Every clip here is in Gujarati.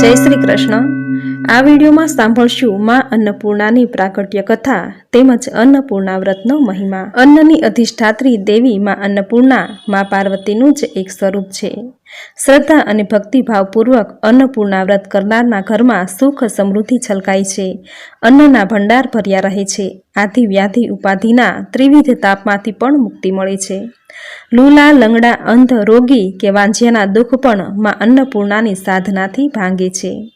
જય શ્રી કૃષ્ણ. આ વિડીયોમાં સાંભળશું માં અન્નપૂર્ણાની પ્રાકટ્ય કથા તેમજ અન્નપૂર્ણા વ્રતનો મહિમા. અન્નની અધિષ્ઠાત્રી દેવી માં અન્નપૂર્ણા, માં પાર્વતીનું જ એક સ્વરૂપ છે. શ્રદ્ધા અને ભક્તિભાવપૂર્વક અન્નપૂર્ણા વ્રત કરનારના ઘરમાં સુખ સમૃદ્ધિ છલકાય છે. અન્નના ભંડાર ભર્યા રહે છે. આથી વ્યાધિ ઉપાધિના ત્રિવિધ તાપમાંથી પણ મુક્તિ મળે છે. લૂલા, લંગડા, અંધ, રોગી કે વાંઝિયાના દુઃખ પણ માં અન્નપૂર્ણાની સાધનાથી ભાંગે છે.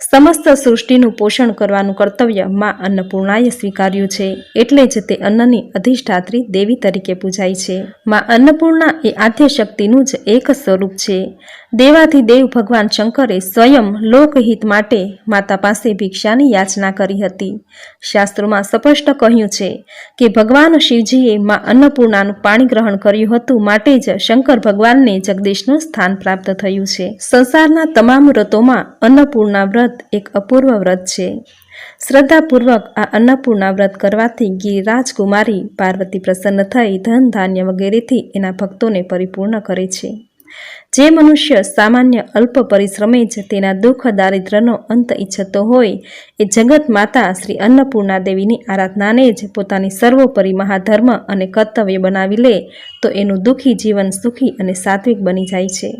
સમસ્ત સૃષ્ટિનું પોષણ કરવાનું કર્તવ્ય મા અન્નપૂર્ણાએ સ્વીકાર્યું છે. એટલે જ તે અન્નની અધિષ્ઠાત્રી દેવી તરીકે પૂજાય છે. મા અન્નપૂર્ણા એ આદ્યશક્તિનું જ એક સ્વરૂપ છે. દેવાથી દેવ ભગવાન શંકરે સ્વયં લોકહિત માટે માતા પાસે ભિક્ષાની યાચના કરી હતી. શાસ્ત્રોમાં સ્પષ્ટ કહ્યું છે કે ભગવાન શિવજીએ મા અન્નપૂર્ણાનું પાણી ગ્રહણ કર્યું હતું માટે જ શંકર ભગવાનને જગદીશનું સ્થાન પ્રાપ્ત થયું છે. સંસારના તમામ રતોમાં અન્નપૂર્ણા વ્રત એક અપૂર્વ વ્રત છે. શ્રદ્ધાપૂર્વક આ અન્નપૂર્ણા વ્રત કરવાથી ગિરિરાજકુમારી પાર્વતી પ્રસન્ન થઈ ધન ધાન્ય વગેરેથી એના ભક્તોને પરિપૂર્ણ કરે છે. જે મનુષ્ય સામાન્ય અલ્પ પરિશ્રમે જ તેના દુઃખ દારિદ્રનો અંત ઈચ્છતો હોય, એ જગત માતા શ્રી અન્નપૂર્ણા દેવીની આરાધનાને જ પોતાની સર્વોપરી મહાધર્મ અને કર્તવ્ય બનાવી લે, તો એનું દુઃખી જીવન સુખી અને સાત્વિક બની જાય છે.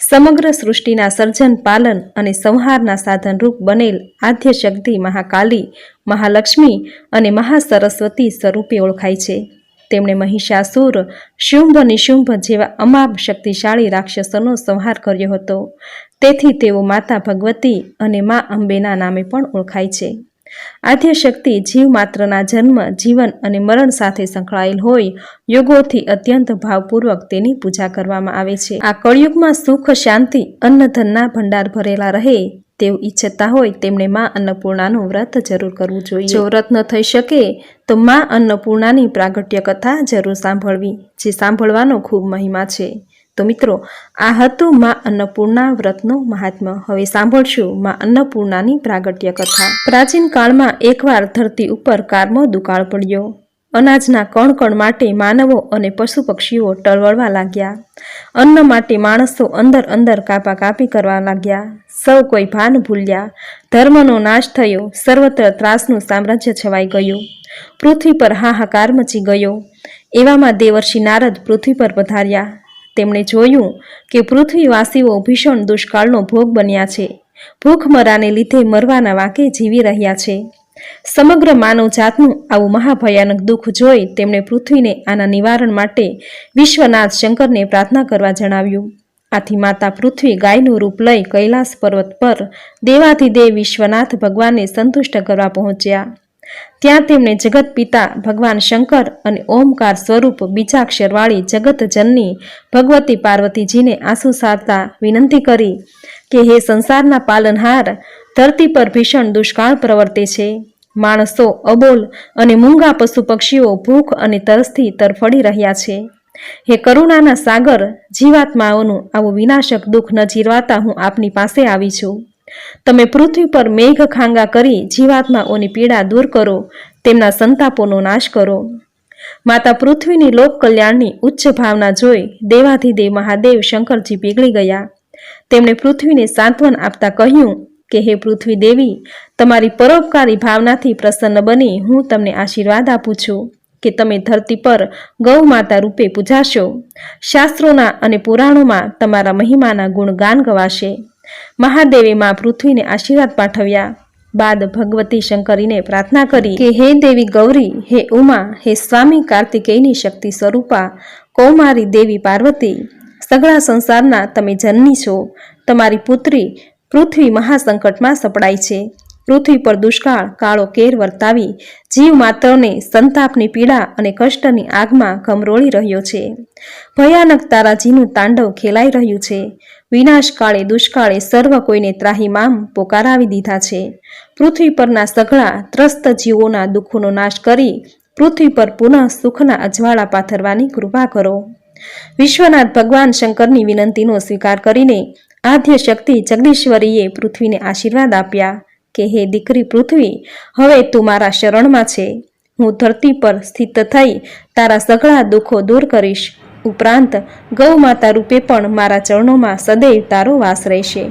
સમગ્ર સૃષ્ટિના સર્જન, પાલન અને સંહારના સાધનરૂપ બનેલ આદ્ય શક્તિ મહાકાલી, મહાલક્ષ્મી અને મહાસરસ્વતી સ્વરૂપે ઓળખાય છે. તેમણે મહિષાસુર શુંભ નિશુંભ જેવા અમાપ શક્તિશાળી રાક્ષસોનો સંહાર કર્યો હતો. તેથી તેઓ માતા ભગવતી અને મા અંબેના નામે પણ ઓળખાય છે. આદ્યશક્તિ જીવ માત્રના જન્મ, જીવન અને મરણ સાથે સંકળાયેલ હોય, યોગોથી અત્યંત ભાવપૂર્વક તેની પૂજા કરવામાં આવે છે. આ કળિયુગમાં સુખ, શાંતિ, અન્નધનના ભંડાર ભરેલા રહે તેવું ઈચ્છતા હોય તેમણે માં અન્નપૂર્ણાનું વ્રત જરૂર કરવું જોઈએ. જો વ્રત ન થઈ શકે, તો માં અન્નપૂર્ણાની પ્રાગટ્ય કથા જરૂર સાંભળવી, જે સાંભળવાનો ખૂબ મહિમા છે. તો મિત્રો, આ હતું માં અન્નપૂર્ણા વ્રતનું મહાત્મ્ય હવે સાંભળશું માં અન્નપૂર્ણાની પ્રાગટ્ય કથા. પ્રાચીન કાળમાં એકવાર ધરતી ઉપર કારમો દુકાળ પડ્યો. અનાજના કણ કણ માટે માનવો અને પશુ પક્ષીઓ ટળવળવા લાગ્યા. અન્ન માટે માણસો અંદર અંદર કાપા કાપી કરવા લાગ્યા. સૌ કોઈ ભાન ભૂલ્યા. ધર્મનો નાશ થયો. સર્વત્ર ત્રાસનું સામ્રાજ્ય છવાઈ ગયું. પૃથ્વી પર હાહાકાર મચી ગયો. એવામાં દેવર્ષિ નારદ પૃથ્વી પર પધાર્યા. તેમણે જોયું કે પૃથ્વીવાસીઓ ભીષણ દુષ્કાળનો ભોગ બન્યા છે. ભૂખમરાને લીધે મરવાના વાંકે જીવી રહ્યા છે. સમગ્ર માનવ જાતનું આવું મહાભયાનક દુઃખ જોઈ તેમણે પૃથ્વીને આના નિવારણ માટે વિશ્વનાથ શંકરને પ્રાર્થના કરવા જણાવ્યું. આથી માતા પૃથ્વી ગાયનું રૂપ લઈ કૈલાસ પર્વત પર દેવાધિદેવ વિશ્વનાથ ભગવાનને સંતુષ્ટ કરવા પહોંચ્યા. ત્યાં તેમણે જગત પિતા ભગવાન શંકર અને ઓમકાર સ્વરૂપ બીજાક્ષરવાળી જગતજનની ભગવતી પાર્વતીજીને આંસુ સારતા વિનંતી કરી કે હે સંસારના પાલનહાર, ધરતી પર ભીષણ દુષ્કાળ પ્રવર્તે છે. માણસો અબોલ અને મૂંગા પશુ પક્ષીઓ ભૂખ અને તરસથી તરફડી રહ્યા છે. હે કરુણાના સાગર, જીવાત્માઓનું આવું વિનાશક દુઃખ નજીરવાતા હું આપની પાસે આવી છું. તમે પૃથ્વી પર મેઘ ખાંગા કરી જીવાત્માઓની પીડા દૂર કરો, તેમના સંતાપોનો નાશ કરો. માતા પૃથ્વીની લોક કલ્યાણની ઉચ્ચ ભાવના જોઈ દેવાધિદેવ મહાદેવ શંકરજી પીગળી ગયા. તેમણે પૃથ્વીને સાંત્વન આપતા કહ્યું કે હે પૃથ્વી દેવી, તમારી પરોપકારી ભાવનાથી પ્રસન્ન બની હું તમને આશીર્વાદ આપું છું કે તમે ધરતી પર ગૌ માતા રૂપે પૂજાશો. શાસ્ત્રોના અને પુરાણોમાં તમારા મહિમાના ગુણગાન ગવાશે. મહાદેવે માં પૃથ્વીને આશીર્વાદ પાઠવ્યા. બાદ ભગવતી શંકરીને પ્રાર્થના કરી કે હે દેવી ગૌરી, હે ઉમા, હે સ્વામી કાર્તિકેયની શક્તિ સ્વરૂપા, કૌમારી દેવી પાર્વતી, સગળા સંસારના તમે જનની છો. તમારી પુત્રી પૃથ્વી મહાસંકટમાં સપડાય છે. પૃથ્વી પર દુષ્કાળ, કાળો કેર વર્તાવી જીવ માત્રને સંતાપની પીડા અને કષ્ટની આગમાં કમરોળી રહ્યો છે. ભયાનક તારાજીનું તાંડવ ખેલાઈ રહ્યું છે. વિનાશકાળે દુષ્કાળે સર્વ કોઈને ત્રાહીમામ પોકારાવી દીધા છે. પૃથ્વી પરના સઘળા ત્રસ્ત જીવોના દુઃખોનો નાશ કરી પૃથ્વી પર પુનઃ સુખના અજવાળા પાથરવાની કૃપા કરો. વિશ્વનાથ ભગવાન શંકરની વિનંતીનો સ્વીકાર કરીને આદ્ય શક્તિ જગદીશ્વરીએ પૃથ્વીને આશીર્વાદ આપ્યા કે, હે દીકરી પૃથ્વી, હવે તું મારા શરણમાં છે. હું ધરતી પર સ્થિત થઈ તારા સઘળા દુઃખો દૂર કરીશ. ઉપરાંત ગૌ માતા રૂપે પણ મારા ચરણોમાં સદૈવ તારો વાસ રહેશે.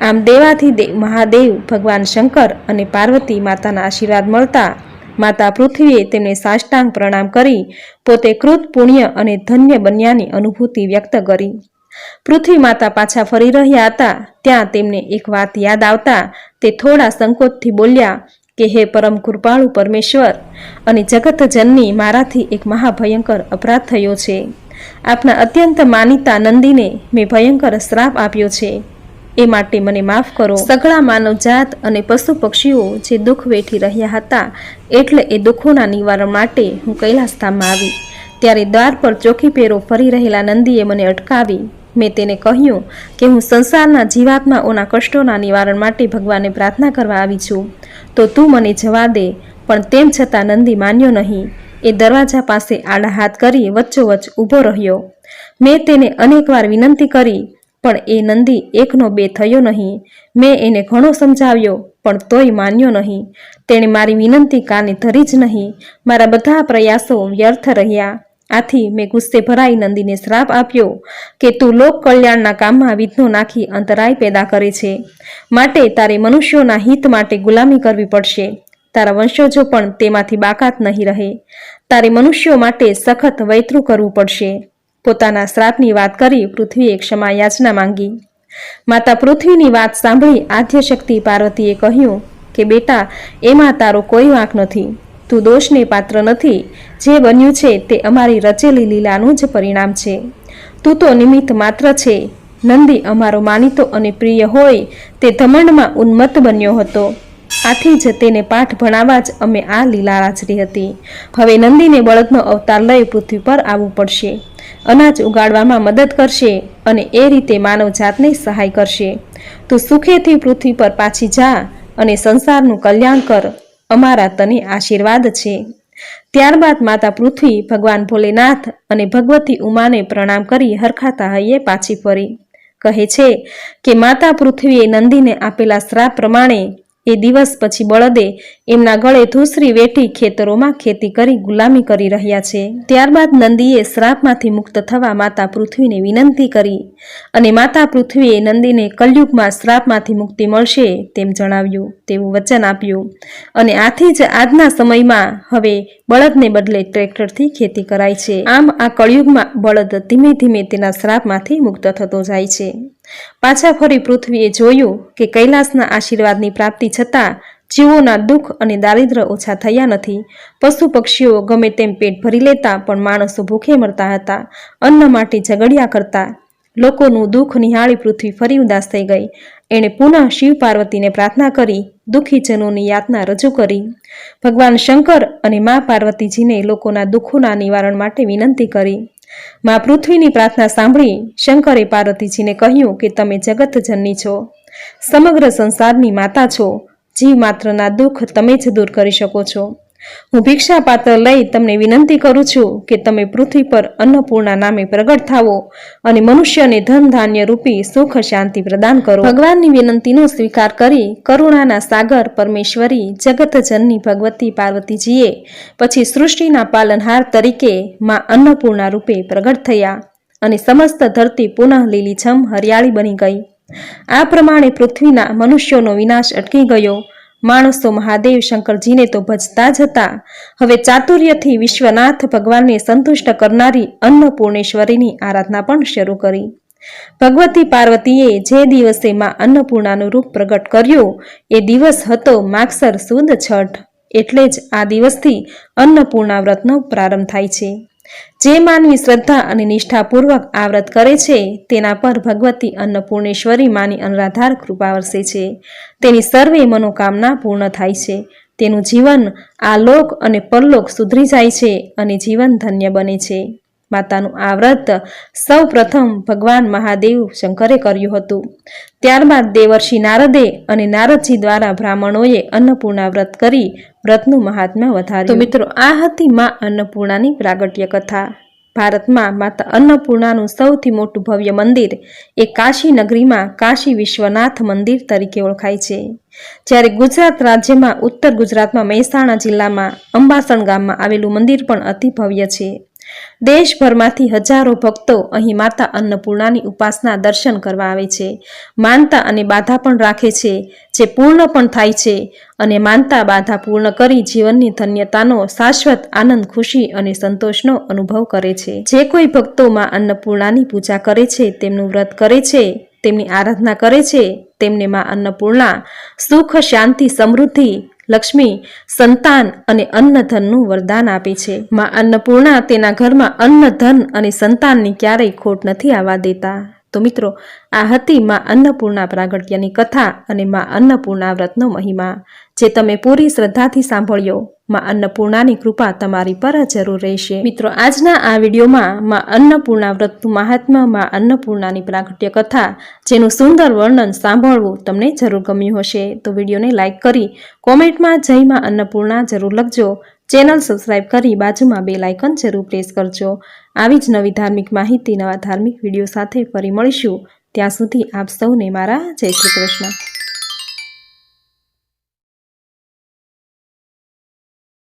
આમ દેવાથી મહાદેવ, ભગવાન શંકર અને પાર્વતી માતાના આશીર્વાદ મળતા માતા પૃથ્વીએ તેમને સાષ્ટાંગ પ્રણામ કરી પોતે કૃત પુણ્ય અને ધન્ય બન્યાની અનુભૂતિ વ્યક્ત કરી. પૃથ્વી માતા પાછા ફરી રહ્યા હતા. ત્યાં તેમને એક વાત યાદ આવતા તે થોડા સંકોચથી બોલ્યા કે, હે પરમ કૃપાળુ પરમેશ્વર, અને જગતજનની મારાથી એક મહાભયંકર અપરાધ થયો છે. આપના અત્યંત માનીતા નંદીને મેં ભયંકર શ્રાપ આપ્યો છે. એ માટે મને માફ કરો. સઘળા માનવજાત અને પશુ પક્ષીઓ જે દુઃખ વેઠી રહ્યા હતા, એટલે એ દુઃખોના નિવારણ માટે હું કૈલાસધામમાં આવી. ત્યારે દ્વાર પર ચોખી પેરો ફરી રહેલા નંદીએ મને અટકાવી. મેં તેને કહ્યું કે હું સંસારના જીવાત્માઓના કષ્ટોના નિવારણ માટે ભગવાનને પ્રાર્થના કરવા આવી છું. તો તું મને જવા દે, પણ તેમ છતાં નંદી માન્યો નહીં. એ દરવાજા પાસે આડા હાથ કરી વચ્ચોવચ્ચ ઊભો રહ્યો. મેં તેને અનેકવાર વિનંતી કરી, પણ એ નંદી એકનો બે થયો નહીં. મેં એને ઘણો સમજાવ્યો, પણ તોય માન્યો નહીં. તેણે મારી વિનંતી કાને ધરી જ નહીં. મારા બધા પ્રયાસો વ્યર્થ રહ્યા. આથી મેં ગુસ્સે ભરાઈ નંદીને શ્રાપ આપ્યો કે તું લોક કલ્યાણના કામમાં વિઘ્નો નાખી અંતરાય પેદા કરે છે. માટે તારે મનુષ્યોના હિત માટે ગુલામી કરવી પડશે. તારા વંશજો પણ તેમાંથી બાકાત નહીં રહે. તારે મનુષ્યો માટે સખત વૈતરું કરવું પડશે. પોતાના શ્રાપની વાત કરી પૃથ્વીએ ક્ષમા યાચના માંગી. માતા પૃથ્વીની વાત સાંભળી આદ્યશક્તિ પાર્વતીએ કહ્યું કે, બેટા, એમાં તારો કોઈ વાંક નથી. તું દોષને પાત્ર નથી. જે બન્યું છે તે અમારી રચેલી લીલાનું જ પરિણામ છે. તું તો નિમિત્ત માત્ર છે. નંદી અમારો માનીતો અને પ્રિય હોય તે ધમંડમાં ઉન્મત્ત બન્યો હતો. આથી જ તેને પાઠ ભણાવવા જ અમે આ લીલા રાચરી હતી. હવે નંદીને બળદનો અવતાર લઈ પૃથ્વી પર આવવું પડશે. અનાજ ઉગાડવામાં મદદ કરશે અને એ રીતે માનવ જાતને સહાય કરશે. તું સુખેથી પૃથ્વી પર પાછી જા અને સંસારનું કલ્યાણ કર. અમારા તને આશીર્વાદ છે. ત્યારબાદ માતા પૃથ્વી ભગવાન ભોલેનાથ અને ભગવતી ઉમાને પ્રણામ કરી હરખાતા હૈયે પાછી ફરી. કહે છે કે માતા પૃથ્વીએ નંદીને આપેલા શ્રાપ પ્રમાણે એ દિવસ પછી બળદે એમના ગળે ધૂસરી વેઠી ખેતરોમાં ખેતી કરી ગુલામી કરી રહ્યા છે. ત્યારબાદ નંદીએ શ્રાપમાંથી મુક્ત થવા માતા પૃથ્વીને વિનંતી કરી અને માતા પૃથ્વીએ નંદીને કલયુગમાં શ્રાપમાંથી મુક્તિ મળશે તેમ જણાવ્યું, તેવું વચન આપ્યું અને આથી જ આજના સમયમાં હવે બળદને બદલે ટ્રેક્ટરથી ખેતી કરાય છે. આમ આ કળયુગમાં બળદ ધીમે ધીમે તેના શ્રાપમાંથી મુક્ત થતો જાય છે. પાછા ફરી પૃથ્વીએ જોયું કે કૈલાસના આશીર્વાદની પ્રાપ્તિ છતાં જીવોના દુઃખ અને દારિદ્ર ઓછા થયા નથી. પશુ પક્ષીઓ ગમે તેમ પેટ ભરી લેતા, પણ માણસો ભૂખે મરતા હતા. અન્ન માટે ઝઘડ્યા કરતા. લોકોનું દુઃખ નિહાળી પૃથ્વી ફરી ઉદાસ થઈ ગઈ. એણે પુનઃ શિવ પાર્વતીને પ્રાર્થના કરી, દુઃખીજનોની યાતના રજૂ કરી. ભગવાન શંકર અને મા પાર્વતીજીને લોકોના દુઃખોના નિવારણ માટે વિનંતી કરી. મા પૃથ્વીની પ્રાર્થના સાંભળી શંકરે પાર્વતીજીને કહ્યું કે તમે જગતજનની છો. સમગ્ર સંસારની માતા છો. જીવ માત્રના દુઃખ તમે જ દૂર કરી શકો છો. હું ભિક્ષાપાત્ર લઈ તમને વિનંતી કરું છું કે તમે પૃથ્વી પર અન્નપૂર્ણા નામે પ્રગટ થાવો અને મનુષ્યને ધન ધાન્ય રૂપી સુખ શાંતિ પ્રદાન કરો. ભગવાનની વિનંતીનો સ્વીકાર કરી કરુણાના સાગર, પરમેશ્વરી, જગતજનની ભગવતી પાર્વતીજીએ પછી સૃષ્ટિના પાલનહાર તરીકે માં અન્નપૂર્ણા રૂપે પ્રગટ થયા અને સમસ્ત ધરતી પુનઃ લીલીછમ હરિયાળી બની ગઈ. આ પ્રમાણે પૃથ્વીના મનુષ્યોનો વિનાશ અટકી ગયો માણસો મહાદેવ શંકરજીને તો ભજતા જ હતા. હવે ચાતુર્યથી વિશ્વનાથ ભગવાનને સંતુષ્ટ કરનારી અન્નપૂર્ણેશ્વરીની આરાધના પણ શરૂ કરી. ભગવતી પાર્વતીએ જે દિવસે માં અન્નપૂર્ણાનું રૂપ પ્રગટ કર્યું, એ દિવસ હતો માગસર સુદ છઠ. એટલે જ આ દિવસથી અન્નપૂર્ણા વ્રતનો પ્રારંભ થાય છે. જે માનવી શ્રદ્ધા અને નિષ્ઠાપૂર્વક આ વ્રત કરે છે, તેના પર ભગવતી અન્નપૂર્ણેશ્વરી માની અનરાધાર કૃપા વરસે છે. તેની સર્વે મનોકામના પૂર્ણ થાય છે. તેનું જીવન આ લોક અને પરલોક સુધરી જાય છે અને જીવન ધન્ય બને છે. માતાનું આ વ્રત સૌ પ્રથમ ભગવાન મહાદેવ શંકરે કર્યું હતું. ત્યારબાદ દેવર્ષિ નારદે અને નારદજી દ્વારા બ્રાહ્મણોએ અન્નપૂર્ણા વ્રત કરી વ્રતનું મહાત્મ્ય વધાર્યું. મિત્રો, આ હતી મા અન્નપૂર્ણાની પ્રાગટ્ય કથા. ભારતમાં માતા અન્નપૂર્ણાનું સૌથી મોટું ભવ્ય મંદિર એ કાશી નગરીમાં કાશી વિશ્વનાથ મંદિર તરીકે ઓળખાય છે. જ્યારે ગુજરાત રાજ્યમાં ઉત્તર ગુજરાતમાં મહેસાણા જિલ્લામાં અંબાસણ ગામમાં આવેલું મંદિર પણ અતિ ભવ્ય છે. દેશભરમાંથી હજારો ભક્તો અહીં માતા અન્નપૂર્ણાની ઉપાસના દર્શન કરવા આવે છે. માનતા અને બાધા પણ રાખે છે, જે પૂર્ણ પણ થાય છે અને માનતા બાધા પૂર્ણ કરી જીવનની ધન્યતાનો શાશ્વત આનંદ, ખુશી અને સંતોષનો અનુભવ કરે છે. જે કોઈ ભક્તો માં અન્નપૂર્ણાની પૂજા કરે છે, તેમનું વ્રત કરે છે, તેમની આરાધના કરે છે, તેમને માં અન્નપૂર્ણા સુખ, શાંતિ, સમૃદ્ધિ લક્ષ્મી સંતાન અને અન્નધનનું વરદાન આપે છે. માં અન્નપૂર્ણા તેના ઘરમાં અન્નધન અને સંતાનની ક્યારેય ખોટ નથી આવવા દેતા. તો મિત્રો, આ હતી માં અન્નપૂર્ણા પ્રાગટ્યની કથા અને માં અન્નપૂર્ણા વ્રતનો મહિમા, જે તમે પૂરી શ્રદ્ધાથી સાંભળ્યો. માં અન્નપૂર્ણાની કૃપા તમારી પર જરૂર રહેશે. મિત્રો, આજના આ વિડીયોમાં માં અન્નપૂર્ણા વ્રતનું મહાત્મા માં અન્નપૂર્ણાની પ્રાગટ્ય કથા જેનું સુંદર વર્ણન સાંભળવું તમને જરૂર ગમ્યું હશે. તો વિડીયોને લાઇક કરી, કોમેન્ટમાં જય માં અન્નપૂર્ણા જરૂર લખજો. ચેનલ સબસ્ક્રાઇબ કરી બાજુમાં બે લાઇકન જરૂર પ્રેસ કરજો. આવી જ નવી ધાર્મિક માહિતી, નવા ધાર્મિક વીડિયો સાથે ફરી મળીશું. ત્યાં સુધી આપ સૌને મારા જય શ્રી કૃષ્ણ.